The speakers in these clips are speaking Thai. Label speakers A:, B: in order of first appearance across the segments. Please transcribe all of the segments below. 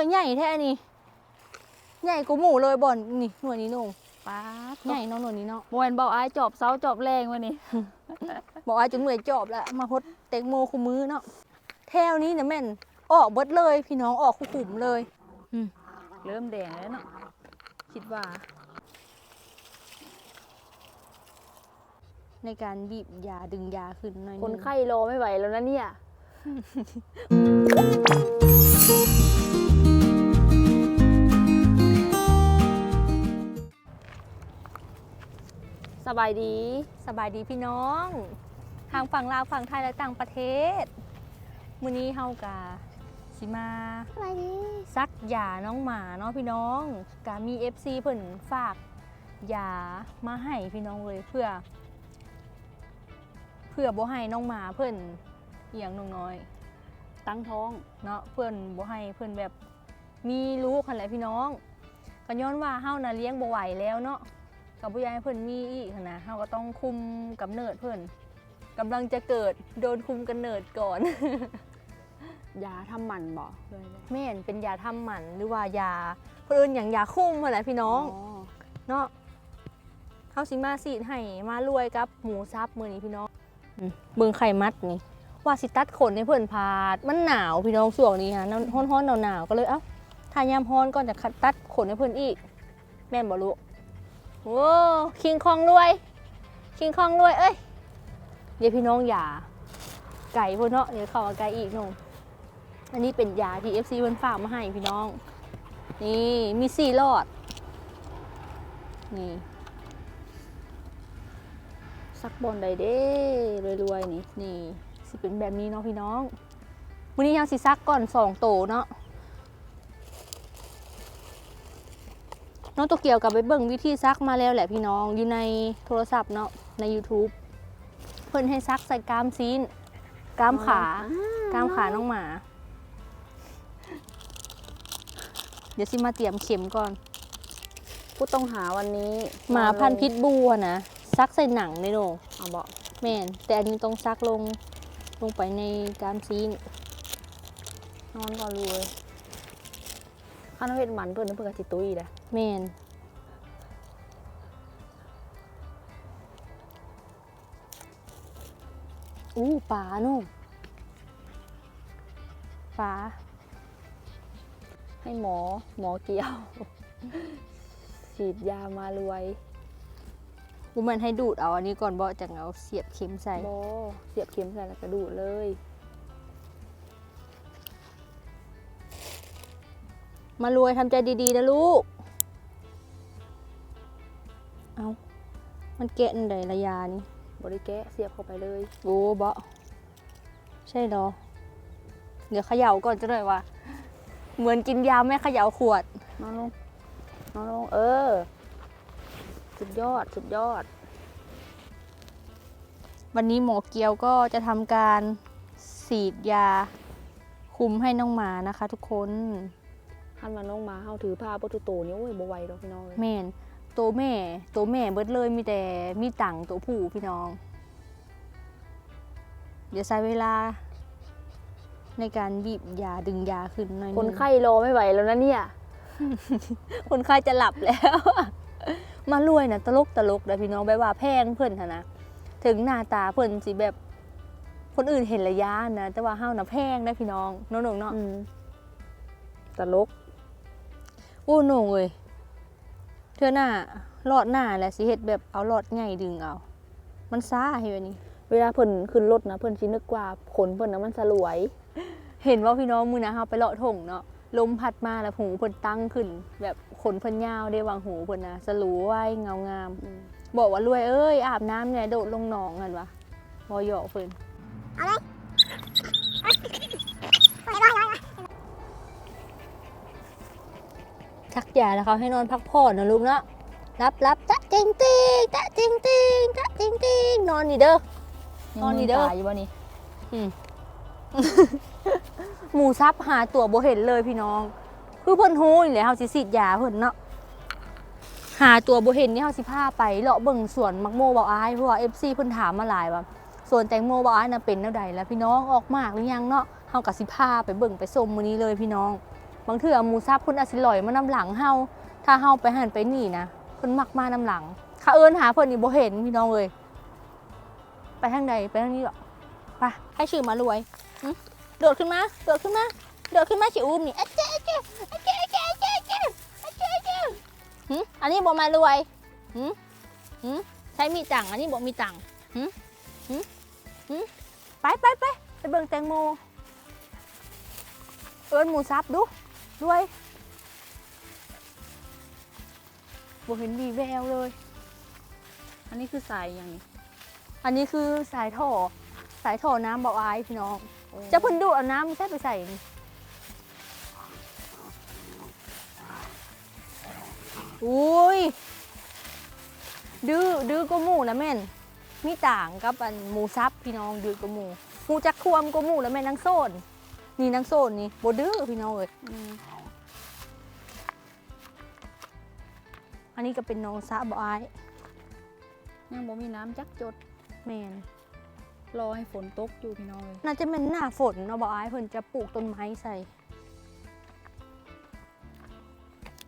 A: น่วยใหญ่แท้อันนี่ใหญ่กว่าหมูเลยบ่อนนี่หน่วยนี้โหน่ง
B: ป้าด
A: ใหญ่เนาะหน่วยนี้เนาะ
B: โมเอนบอกไอ้ายจอบเสาจอบแรงวะนี่
A: บอกว่าจนเหนื่อยจอบแล้วมาพดแตงโมคู่มือเนาะแถวนี้เนี่ยแม่นออกเบิดเลย พี่น้องออกคู่ขุมเลย
B: เริ่มแดงแล้วเนาะ
A: คิดว่า ในการบีบยาดึงยาขึ้นหน่อยหง
B: คนไข้รอไม่ไหวแล้วนะเนี่ย สบายดี
A: สบายดีพี่น้องทางฝั่งลาวฝั่งไทยและต่างประเทศมื้อนี้เฮากะสิมา
B: สบายดี
A: ซักยาน้องหมาเนาะพี่น้องกะมี FC เพิ่นฝากยามาให้พี่น้องเลยเพื่อ เพื่อบ่ให้น้องหมาเพิ่นเอียงน้องน้อย
B: ตั้งท้อง
A: เนาะเพื่อนบ่ให้เพื่อนแบบมีลูกคันแหละพี่น้องก็ย้อนว่าเฮาน่ะเลี้ยงบ่ไหวแล้วเนาะ ก็บ่อยากให้เพิ่นมีอีกหั้นนะเฮาก็ต้องคุมกำเนิดเพิ่นกำลังจะเกิดโดนคุมกำเนิดก่อน
B: ยาทำหมันบอกเลย
A: แม่นเป็นยาทำหมันหรือว่ายาเพิ่นเอิ้นหยังยาคุมหั่นแหละพี่น้อง เนาะเฮาสิมาซีดให้มารวยกับหมูซับมื้อนี้พี่น้องอืมเบิ่งไข่มัดนี่ ว่าสิตัดขนให้เพิ่นพาด มันหนาวพี่น้องช่วงนี้ฮะร้อนๆหนาวๆก็เลยเอ้าถ้ายามร้อนก่อนจะตัดขนให้เพิ่นอีก แม่นบ่ลูก โอ้คิงคองรวย คิงคองรวย เอ้ย เดี๋ยวพี่น้องอย่า ไก่พวกเนาะ เดี๋ยวเข้ามาไก่อีกน้องอันนี้เป็นยาที่ FC เพิ่นฝากมาให้พี่น้อง นี่มีสี่หลอด นี่
B: สักบอลใดเด้รวยๆนี่
A: นี่สิเป็นแบบนี้เนาะพี่น้องวันนี้ยังสิซักก่อนสองโตเนาะ น้องตัวเกี่ยวกับไปเบิ่งวิธีซักมาแล้วแหละพี่น้องอยู่ในโทรศัพท์เนาะใน YouTube เพิ่นให้ซักใส่กรามซีนกรามขากรามขาน้องหมา เดี๋ยวสิมาเตรียมเข็มก่อน
B: ผู้ต้องหาวันนี้
A: หมาพันธุ์พิษบูอะนะซักใส่หนังเลยโน
B: เอาบอก
A: แม่นแต่อันนี้ต้องซักลงลงไปในกรามซีน
B: นอนก่อนรวยข้าวเวทหมันเพื่อนนึกเพื่อนกะสิตุ้ยเลย
A: แม่นอู้ปลาโน่ปลา
B: ให้หมอหมอเกี่ยว ฉีดยามารวย
A: กูมันให้ดูดเอาอันนี้ก่อนบ่จังเอาเสียบเข็มใส่
B: โบเสียบเข็มใส่แล้วกระดูดเลย
A: มารวยทำใจดีๆนะลูก เอามันแกะอันใดระยานี่
B: บริแกะเสียบเข้าไปเลย
A: โอ้บ่ใช่เหรอ เดี๋ยวเขย่าก่อนจะหน่อยว่า เหมือนกินยาแม่เขย่าขวด
B: นอนลงนอนลง เออ สุดยอดสุดยอด
A: วันนี้หมอเกียวก็จะทำการฉีดยา คุมให้น้องหมานะคะ ทุกคน
B: หันมาน้องหมาเฮาถือผ้าปตุโตนี่โอ้ยบ่ไหวดอกพี่น้องเลย
A: แม่น ตัวแม่ตัวแม่เบิดเลยมีแต่มีตังตัวผู้พี่น้อง เดี๋ยวใช้เวลา ในการบีบยาดึงยาขึ้นหน่อย
B: คน
A: หง
B: ไข้รอไม่ไหวแล้วนะเนี่ย
A: คนไข้จะหลับแล้ว มารวยนะตลกตลกนะพี่น้องแบบว่าแพงเพิ่นหั้นนะ ถึงหน้าตาเพิ่นสิแบบ คนอื่นเห็นระยะนะ แต่ว่าเฮานะแพงนะพี่น้องน้องๆเนาะ
B: อืมตลก
A: โอ้หนงเว้ย เธอหน้าหลอดหน้าแหละสิเฮ็ดแบบเอาหลอดใหญ่ดึงเอา มันซ่าเห็นนี้
B: เวลาเพิ่นขึ้นรถนะเพิ่นสินึกว่าขนเพิ่นนะมันสลวย
A: เห็นว่าพี่น้องมือนะเฮาไปเลาะถงเนาะลมพัดมาแล้วหูเพิ่นตั้งขึ้น แบบขนเพิ่นยาวได้วางหูเพิ่นนะสลูไว้เงางาม
B: อืม
A: บอกว่ารวยเอ้ยอาบน้ำเนี่ยโดดลงหนองกันวะบอยอกเพิ่น ชักยาแล้วเขาให้นอนพักผ่อนนะลูกเนาะรับรับจ๊ะจริงจริงจ๊ะจริงจริงจ๊ะจริงจริงนอนนี่เด้อ
B: ยัง
A: อ๋อนี่
B: มี
A: เด้อ
B: ตาอยู่บ่นี่
A: หมูซับหาตัวบ่เห็นเลยพี่น้อง คือเพิ่นฮู้นี่แหละเฮาสิฉีดยาเพิ่นเนาะหาตัวบ่เห็นนี่เฮาสิพาไปเลาะเบิ่งสวนมักโมบ่อายเพราะว่า FC เพิ่นถามมาหลายว่าสวนแตงโมบ่อายน่ะเป็นแนวใดแล้วพี่น้องออกมากหรือยังเนาะเฮาก็สิพาไปเบิ่งไปชมมื้อนี้เลยพี่น้อง บางทื่อหมูซับพุ่นอาจสิลอยมาน้ำหลังเฮาถ้าเฮาไปหันไปหนีนะเพิ่นมักมาน้ำหลังข้าเอิ้นหาเพิ่นนี่บ่เห็นพี่น้องเลยไปทางใดไปทางนี้หรอไปให้ชื่อมารวยโดดขึ้นมาโดดขึ้นมาโดดขึ้นมาสิอุ้มนี่อเจ๊เจ๊อเจ๊เจ๊เจ๊เจ๊อเจ๊เจ๊อันนี้บ่มารวยหึหึใช้มีตังอันนี้บ่มีตังหึหึหึไปไปไปไปเบิ่งแตงโมเอิ้นหมูซับดู ด้วยบ่เห็นมีแววเลย
B: อันนี้คือสายอย่างนี้
A: อันนี้คือสายท่อสายท่อน้ำเบาอายพี่น้อง
B: โอ้
A: จะเพิ่นดูดเอาน้ำไม่ใช่ไปใส่นี่อุ้ยดื้อดื้อก็หมูนะแม่นมีต่างกับอันหมูซับพี่น้องดื้อก็หมูหมูจักควมก็หมูแล้วแม่นนางโซนนี่นางโซนนี่บ่ดื้อพี่น้องเอ้ย นนี้ก็เป็นน้องซะบ่อาย
B: ยังบ่มีน้ำจักจด
A: แม่น
B: รอให้ฝนตกอยู่พี่น้องเลย
A: น่าจะเป็นหน้าฝนเนาะบ่อายเพิ่นจะปลูกต้นไม้ใส่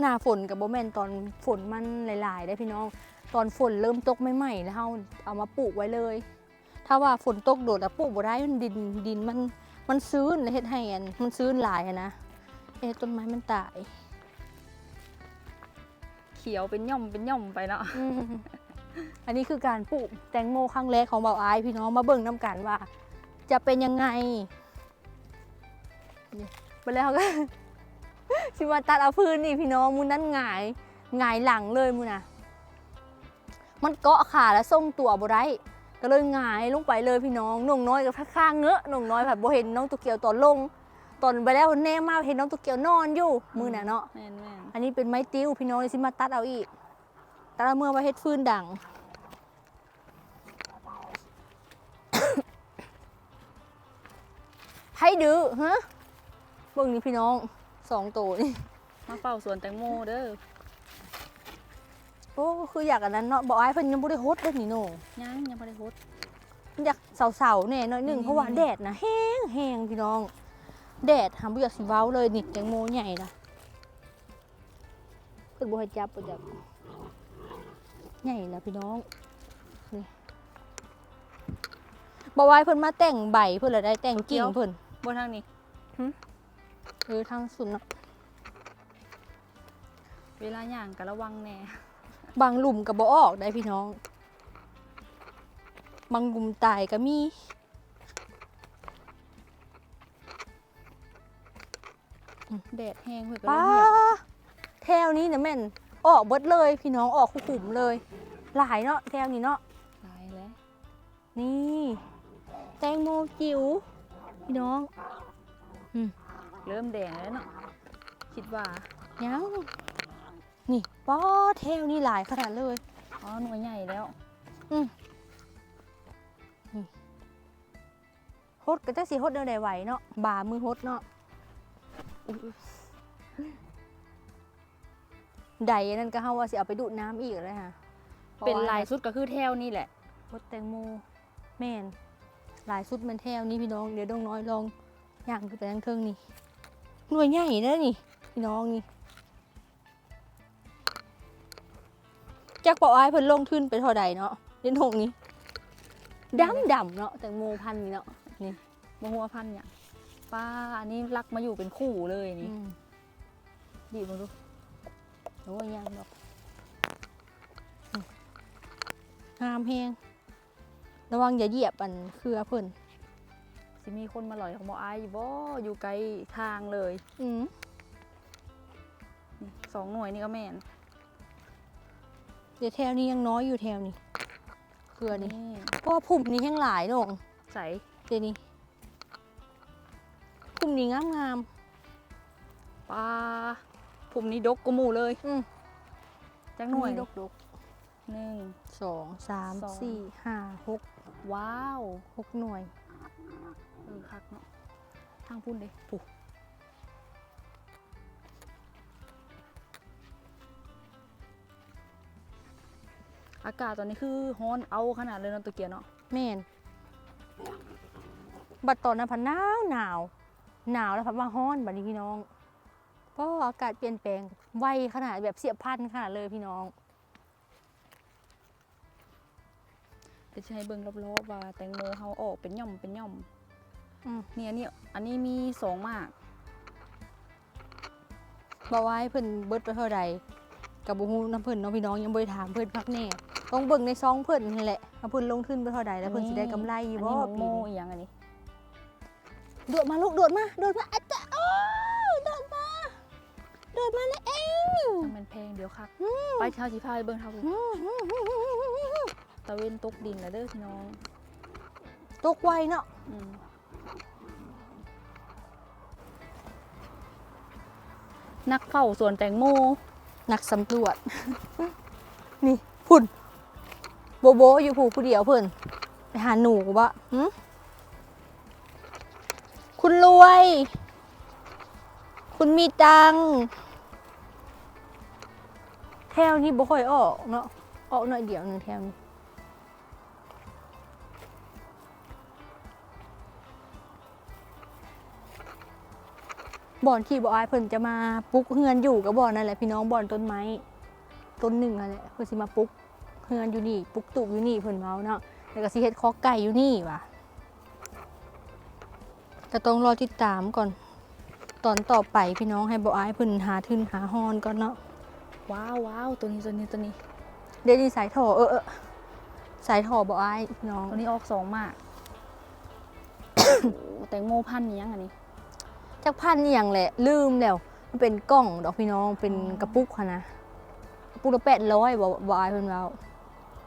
A: หน้าฝนกับบ่แม่นตอนฝนมันหลาย ๆ ได้พี่น้อง ตอนฝนเริ่มตกใหม่ๆแล้วเฮาเอามาปลูกไว้เลย ถ้าว่าฝนตกโดดแล้วปลูกบ่ได้มันดินดินมันมันชื้นแล้วเฮ็ดให้อันมันชื้นหลายอะนะเอ๊ะต้นไม้มันตาย
B: เขียวเป็นย่อมเป็นย่อมไปเนาะ
A: อืมอันนี้คือการปลูกแตงโมครั้งแรกของเบาอายพี่น้องมาเบิ่งน้ำกันว่า จะเป็นยังไงนี่ไปแล้วก็ ชิมาตัดเอาพื้นนี่พี่น้องมูนั้นหงายหงายหลังเลยมูนะมันเกาะขาแล้วทรงตัวบ่ได้ก็เลยหงายลงไปเลยพี่น้องน้องน้อยกับข้างๆเงอะน้องน้อยแบบบ่เห็นน้องตุกเกียวตอนลง ตอนไปแล้วแน่มาเห็นน้องตุกเกียวนอนอยู่มือน่ะเนาะ
B: แม่นแม่น
A: อันนี้เป็นไม้ติ้วพี่น้องเลยสิมาตัดเอาอีกตัดเอาเมื่อไว้เฮ็ดฟืนดังให้ดื้อฮะเบิ่งนี่พี่น้องสองตัวนี่
B: มาเฝ้าสวนแตงโมเด้อ
A: โอ้คืออยากอันนั้นเนาะบอกไอ้เพิ่นยังบ่ได้โฮดเด้นี่โน่
B: ยังยังบ่ได้ฮด
A: อยากเสาๆแน่หน่อยหนึง
B: นี่
A: เพราะว่าแดดนะแห้งแห้งพี่น้อง แดดหาบ่อยากสิเว้าเลยนี่แตงโมใหญ่นะ เพิ่นบ่ให้จับบ่จับใหญ่นะพี่น้องนี่บอกว่าให้เพิ่นมาแต่งใบเพิ่นละได้แต่งกิ่งเพิ่น
B: บนทางนี้
A: เออทางสุดเนาะ
B: เวลาย่างก็ระวังแน่
A: บางหลุมก็บ่ออกได้พี่น้อง บางหลุมตายก็มี
B: แดดแห้งเพิ่นก็เล
A: ป้าย
B: เหี่ยว
A: แถวนี้เนี่ยแม่นออกเบิดเลย พี่น้องออกขุมๆเลย หลายเนาะแถวนี้เนาะ
B: ตายแล้ว
A: นี่แตงโมจิ๋วพี่น้อง
B: เริ่มแดงแล้วเนาะคิดว่า
A: ยังนี่ป้อแถวนี้หลายขนาดเลย
B: อ๋อหน่วยใหญ่แล้ว
A: ฮดก็จะสิฮดเดินได้ไหวเนาะบ่ามือฮดเนาะ ใดอันนั่นก็เฮาว่าสิเอาไปดูดน้ำอีกเลยค่ะ
B: เป็นลายสุดก็คือแถวนี่แหละ
A: ฮดแตงโมแม่นหลายสุดมันแถวนี้พี่น้องเดี๋ยวดงน้อยลองย่างขึ้นไปทางเทิงนี่หน่วยใหญ่นะนี่ พี่น้องนี่จักบอกอ้ายเพิ่นลงทุนไปเท่าใดเนาะเล่นหงนี้ดำดำๆเนาะแตงโมพันธุ์นี้เนาะ
B: มะหัวพันธุ์เนี่ยป้าอันนี้รักมาอยู่เป็นคู่เลยนี่
A: อืม
B: ดีมาดู
A: โอ้ยยังดอกอืมงามแฮงระวังอย่าเหยียบอันเครือเพิ่น
B: สิมีคนมาหลอยของหมออายอยู่บ่อยู่ไกลทางเลย
A: อืม
B: นี่สองหน่วยนี่ก็แม่น
A: เดี๋ยวแถวนี้ยังน้อยอยู่แถวนี้ เครือนี่
B: นี่
A: เพราะว่าพุ่มนี้แห้งหลายน้อง
B: ใส
A: เดี๋ยวนี้พุ่มนี้งามงาม
B: ป้า ผมนี้ดกกว่าหมู่เลย
A: ๆอืม
B: จักหน่วย
A: ดกดก
B: หนึ่ง
A: ๆสองสาม
B: สอง
A: สี่ห้าหก
B: ว้าว
A: หกหน่วย
B: เออคักเนาะทางพุ่นเด้ปุ๊อากาศตอนนี้คือฮ้อนเอาขนาดเลยเนาะตะเกียบเนาะ
A: แม่นบัดตอนนั้นพันหนาวหนาวหนาวแล้วพัดว่าฮ้อนบัดนี้พี่น้อง เพราะอากาศเปลี่ยนแปลงไวขนาดแบบเสียบพันขนาดเลยพี่น้อง
B: เดี๋ยวจะให้เบิ่งรอบๆว่าแตงโมเฮาออกเป็นหย่อมเป็นหย่อม
A: อืม
B: เนี่ยเนี่ยอันนี้มีสองหมาก
A: บอกว่าให้เพิ่นเบิดไปเท่าใดกับบุฮูน้ำเพิ่นเน้องพี่น้องยังบ่ได้ถามเพิ่นพักแน่ต้องเบิ่งในซองเพิ่นนี่แหละว่าเพิ่นลงทุนไปเท่าใดแล้วเพิ่นสิได้กำไรอยู่บ่
B: อันนี้มังโม
A: ปีนี้
B: อีหยังอันนี้
A: โดดมาลูกโดดมาโดดมาอาจจะโอ้โด
B: ทำเป็นเพลงเดี๋ยวคักไปเท่าสิพาไปเบิ่งเท่าตะเวนตกดินแล้วเด้อพี่น้อง
A: ตกไวเนาะ
B: อืมนักเฝ้าสวนแตงโม
A: นักสำรวจ นี่พุ่น โบโบอยู่ผู้ผู้เดียวเพิ่นไปหาหนูบ่หึคุณรวย คุณมีตังค์ แถวนี้บ่ค่อยออกเนาะออกหน่อยเดียวหนึงแถวนี้บ่อนที่บ่อายเพิ่นจะมาปลุกเฮือนอยู่กับบ่อนนั่นแหละพี่น้องบ่อนต้นไม้ต้นหนึ่งนั่นแหละเพิ่นสิมาปลุกเฮือนอยู่นี่ปลุกตุกอยู่นี่เพิ่นเมาเนาะแล้วก็สิเฮ็ดคอไก่อยู่นี่ว่ะก็ต้องรอติดตามก่อนตอนต่อไปพี่น้องให้บ่อายเพิ่นหาทุนหาฮอนก่อนเนาะ
B: ว้าวว้าวตัวนี้ตัวนี้ตัวนี้
A: เดี๋ยวนี้สายท่อเออเออสายท่อบ่อายพี่น้อง
B: ตัวนี้ออกสองหมากโอ้โหแตงโมพันธุ์อิหยังอันนี้
A: จักพันนี่ยังแหละลืมแล้ว มันเป็นกล่องดอกพี่น้องเป็นกระปุกค่ะนะกระปุกละแปดร้อยบ่บ่อายเพิ่นเว้า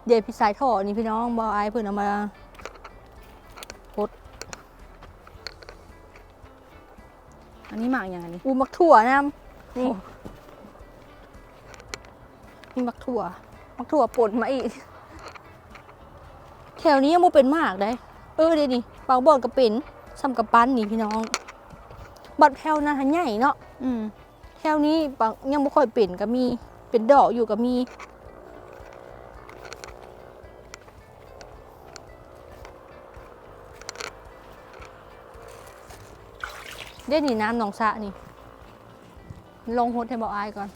A: เดี๋ยวพี่สายท่อนี่พี่น้องบ่อายเพิ่นเอามา
B: อันนี้หมากอย่างอันนี้
A: อูมักถั่วนํนี่นี่ มักถั่วมักถั่วป่นมาอีก แถวนี้ยังบ่เป็นมากได้ เออเดี๋ยวนี้บางบ่อนก็เป็นซ้ำกับปั้นนี่พี่น้อง บัดแถวนั้นหันใหญ่เนาะ
B: อืม
A: แถวนี้บางยังไม่ค่อยเป็นก็มี เป็นดอกอยู่ก็มีเดี๋ยวนี่น้ำหนองสระนี่ ลงหดให้บอกอายก่อน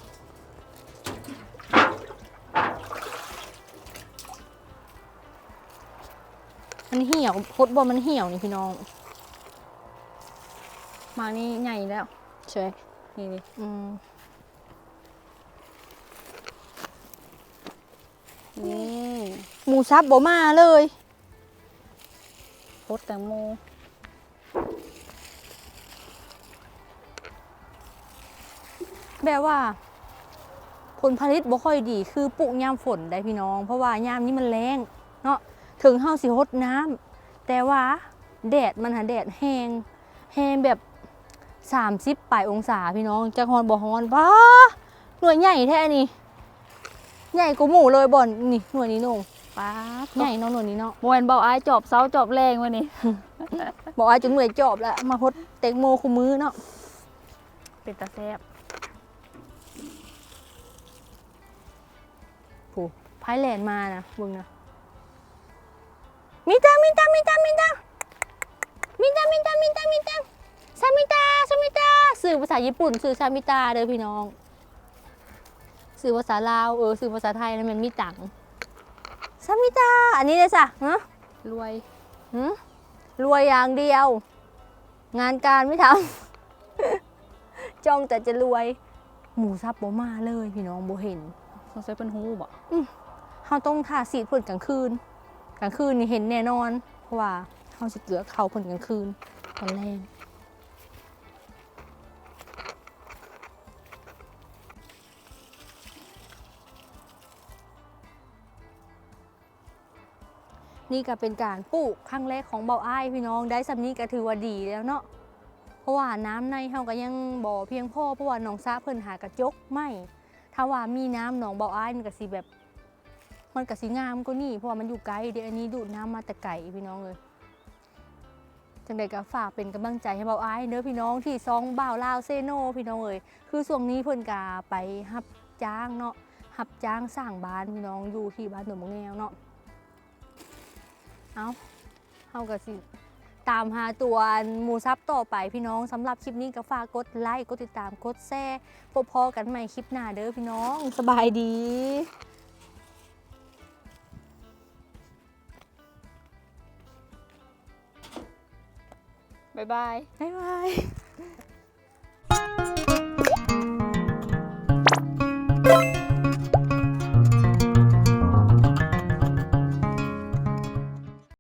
A: มันเหี่ยวหดบ่มันเหี่ยวนี่พี่น้อง
B: หมากนี้ใหญ่แล้ว
A: ใช่
B: นี่นี่
A: อืม
B: นี่
A: หมูซับบ่มาเลย
B: โคตรแตงโม
A: แบบว่า ผลผลิตบ่ค่อยดี คือปลูกยามฝนได้พี่น้อง เพราะว่ายามนี้มันแรงเนาะ ถึงเฮาสิรดน้ำแต่ว่าแดดมันหาแดดแห้งแห้งแบบ30ปลายองศาพี่น้องจักฮอนบ่ฮอนบ้าหน่วยใหญ่แท้นี่ใหญ่กว่าหมูเลยบ่อนนี่หน่วยนี้โหนง
B: ป้าด
A: ใหญ่เนาะหน่วยนี้เนาะ
B: โมเอนเบาไอ้ายจอบเสาจอบแรงวะนี่
A: บอกว่าจนเหนื่อยจอบแล้วมาพดแตงโมคู่มือเนาะ
B: เป็นตาแซบ
A: ผู้พายแลนด์มานะมึงนะ มิตามิตามิตามิตามิตามิตามิตามิตาซามิตาซามิตาสื่อภาษาญี่ปุ่นสื่อซามิตาเด้อพี่น้อง สื่อภาษาลาวเออสื่อภาษาไทยนั่นมันมีตังซามิตาอันนี้เลยจ้ะฮะ
B: รวย
A: หึรวยอย่างเดียว งานการไม่ทำจ้องแต่จะรวย หมูซับโบมาเลยพี่น้องโบเห็น
B: สงสัยเป็นหูบ่
A: เขาต้องทาสีดเพิ่นกลางคืน กลางคืนนี่เห็นแน่นอน เพราะว่าเขาสิเกลือเขาเพิ่นกลางคืนตอนแรกนี่ก็เป็นการปลูกครั้งแรกของเบาอ้ายพี่น้องได้สำนี้ก็ถือว่าดีแล้วเนาะเพราะว่าน้ำในเฮาก็ยังบ่อเพียงพอเพราะว่าหนองซาเพิ่นหากระจกไม่ถ้าว่ามีน้ำหนองเบาอ้ายมันก็สิแบบ มันกะสีงามก็นี่เพราะว่ามันอยู่ไกลเดี๋ยวอันนี้ดูดน้ำมาแต่ไก่พี่น้องเลยจังใดก็ฝากเป็นกำลังใจให้เบาไอ้ายเด้อพี่น้องที่ซองเบ่าวลาวเซโนพี่น้องเลยคือส่วงนี้เพิ่นกาไปหับจ้างเนาะหับจ้างสร้างบ้านพี่น้องอยู่ที่บ้านหนุ่มแงวเนาะเอาเฮาก็สิตามหาตัวหมูซับต่อไปพี่น้องสำหรับคลิปนี้ก็ฝากกดไลค์กดติดตามกดแชร์พบพอกันใหม่คลิปหน้าเด้อพี่น้องสบายดี Bye bye. Bye bye.